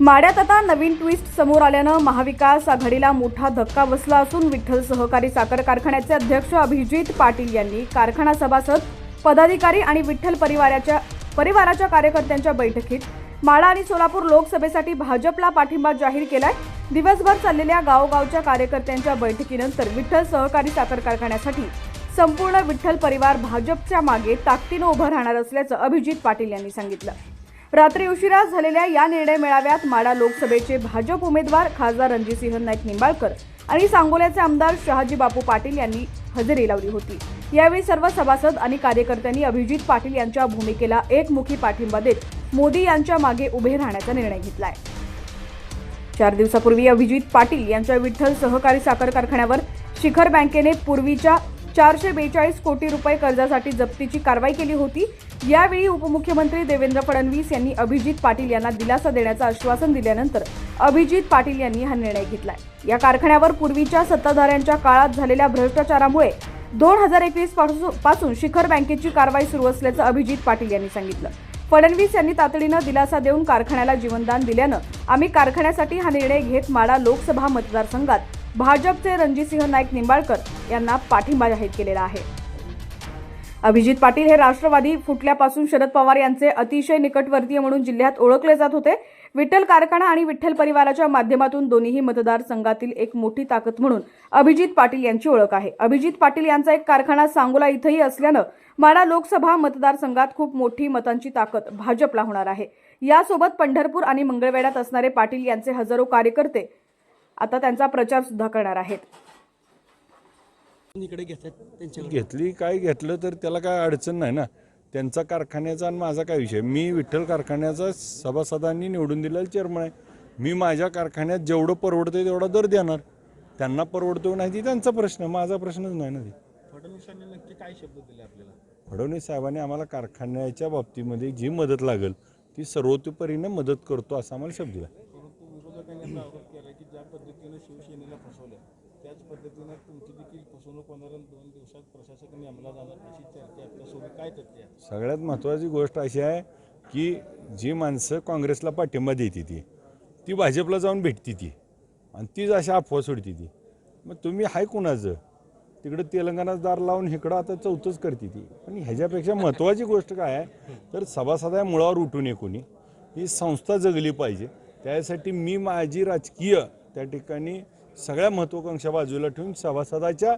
माड्यात आता नवीन ट्विस्ट समोर आल्यानं महाविकास आघाडीला मोठा धक्का बसला असून विठ्ठल सहकारी साखर कारखान्याचे अध्यक्ष अभिजित पाटील यांनी कारखाना सभासद पदाधिकारी आणि विठ्ठल परिवाराच्या परिवाराच्या कार्यकर्त्यांच्या बैठकीत माळा आणि सोलापूर लोकसभेसाठी भाजपला पाठिंबा जाहीर केलाय. दिवसभर चाललेल्या गावगावच्या कार्यकर्त्यांच्या बैठकीनंतर विठ्ठल सहकारी साखर कारखान्यासाठी संपूर्ण विठ्ठल परिवार भाजपच्या मागे ताकदीनं उभं राहणार असल्याचं अभिजित पाटील यांनी सांगितलं. रात्री उशिरा झालेल्या या निर्णय मेळाव्यात माडा लोकसभेचे भाजप उमेदवार खासदार रणजितसिंह नाईक निंबाळकर आणि सांगोल्याचे आमदार शहाजी बापू पाटील यांनी हजेरी लावली होती. यावेळी सर्व सभासद आणि कार्यकर्त्यांनी अभिजित पाटील यांच्या भूमिकेला एकमुखी पाठिंबा देत मोदी यांच्या मागे उभे राहण्याचा निर्णय घेतलाय. चार दिवसापूर्वी अभिजित पाटील यांच्या विठ्ठल सहकारी साखर कारखान्यावर शिखर बँकेने पूर्वीच्या चारशे बेचाळीस कोटी रुपये कर्जासाठी जप्तीची कारवाई केली होती. यावेळी उपमुख्यमंत्री देवेंद्र फडणवीस यांनी अभिजित पाटील यांना दिलासा देण्याचं आश्वासन दिल्यानंतर अभिजित पाटील यांनी हा निर्णय घेतलाय. या कारखान्यावर पूर्वीच्या सत्ताधाऱ्यांच्या काळात झालेल्या भ्रष्टाचारामुळे दोन हजार एकवीसपासून शिखर बँकेची कारवाई सुरू असल्याचं अभिजित पाटील यांनी सांगितलं. फडणवीस यांनी तातडीनं दिलासा देऊन कारखान्याला जीवनदान दिल्यानं आम्ही कारखान्यासाठी हा निर्णय घेत माडा लोकसभा मतदारसंघात भाजपचे रणजितसिंह नाईक निंबाळकर यांना पाठिंबा जाहीर केलेला आहे. अभिजित पाटील हे राष्ट्रवादी फुटल्यापासून शरद पवार यांचे अतिशय निकटवर्तीय म्हणून जिल्ह्यात ओळखले जात होते. विठ्ठल कारखाना आणि विठ्ठल परिवाराच्या माध्यमातून दोन्ही मतदारसंघातील एक मोठी ताकद म्हणून अभिजित पाटील यांची ओळख आहे. अभिजित पाटील यांचा एक कारखाना सांगोला इथंही असल्यानं माडा लोकसभा मतदारसंघात खूप मोठी मतांची ताकद भाजपला होणार आहे. यासोबत पंढरपूर आणि मंगळवेढ्यात असणारे पाटील यांचे हजारो कार्यकर्ते आता त्यांचा प्रचार सुद्धा करणार आहेत. इकडे घेतात त्यांच्या घेतली काय घेतलं तर त्याला काय अडचण नाही ना. त्यांचा कारखान्याचा आणि माझा काय विषय? मी विठ्ठल कारखान्याचा सभासदांनी निवडून दिलेला चेअरमन आहे. मी माझ्या कारखान्यात जेवढं परवडतं तेवढा दर देणार. त्यांना परवडतो नाही ती त्यांचा प्रश्न माझा प्रश्नच नाही ना ती. फडणवीसांनी नक्की काय शब्द दिले आपल्याला? फडणवीस साहेबांनी आम्हाला कारखान्याच्या बाबतीमध्ये जी मदत लागेल ती सर्वतोपरीनं मदत करतो असा आम्हाला शब्द दिला. पद्धतीनं शिवसेनेला फसवल्या. त्याच पद्धतीनं तुमची देखील फसवणूक होणार दोन दिवसात प्रशासकाने अंमलात आणणार अशी चर्चा आपल्यासोबत काय चर्चा आहे? सगळ्यात महत्त्वाची गोष्ट अशी आहे की जी माणसं काँग्रेसला पाठिंबा देते ती ती भाजपला जाऊन भेटते ती आणि तीच अशा अफवा सोडते ती. मग तुम्ही हाय कुणाचं? तिकडं तेलंगणात दार लावून इकडं आता चौथंच करते ती. पण ह्याच्यापेक्षा महत्त्वाची गोष्ट काय आहे? तर सभासदा मुळावर उठून ये कोणी? ही संस्था जगली पाहिजे. त्यासाठी मी माझी राजकीय त्या ठिकाणी सगळ्या महत्त्वाकांक्षा बाजूला ठेवून सभासदाच्या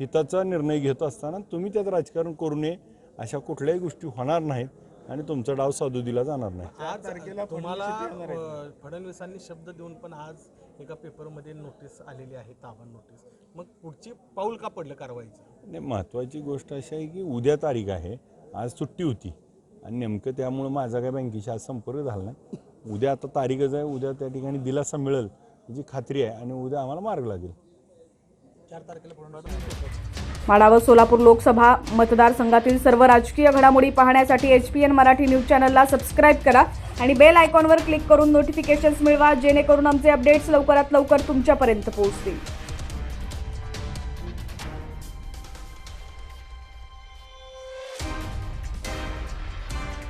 हिताचा निर्णय घेत असताना तुम्ही त्यात राजकारण करू नये अशा कुठल्याही गोष्टी होणार नाहीत आणि तुमचा डाव साधू दिला जाणार नाही. तुम्हाला फडणवीसांनी शब्द देऊन पण आज एका पेपरमध्ये नोटीस आलेली आहे ताबा नोटीस. मग पुढची पाऊल का पडलं कारवाईचं? नाही महत्त्वाची गोष्ट अशी आहे की उद्या तारीख आहे. आज सुट्टी होती. आणि नेमकं त्यामुळं माझा काय बँकेशी आज संपर्क झाला नाही. उद्या आता तारीखच आहे. उद्या त्या ठिकाणी दिलासा मिळेल. याची खात्री आहे आणि उद्या आम्हाला मार्ग लागेल. माढा व सोलापूर लोकसभा मतदारसंघातील सर्व राजकीय घडामोडी पाहण्यासाठी H P N Marathi news चॅनलला सबस्क्राईब करा आणि बेल आयकॉनवर क्लिक करून नोटिफिकेशन्स मिळवा जेणेकरून आमचे अपडेट्स लवकरात लवकर तुमच्यापर्यंत पोहोचतील.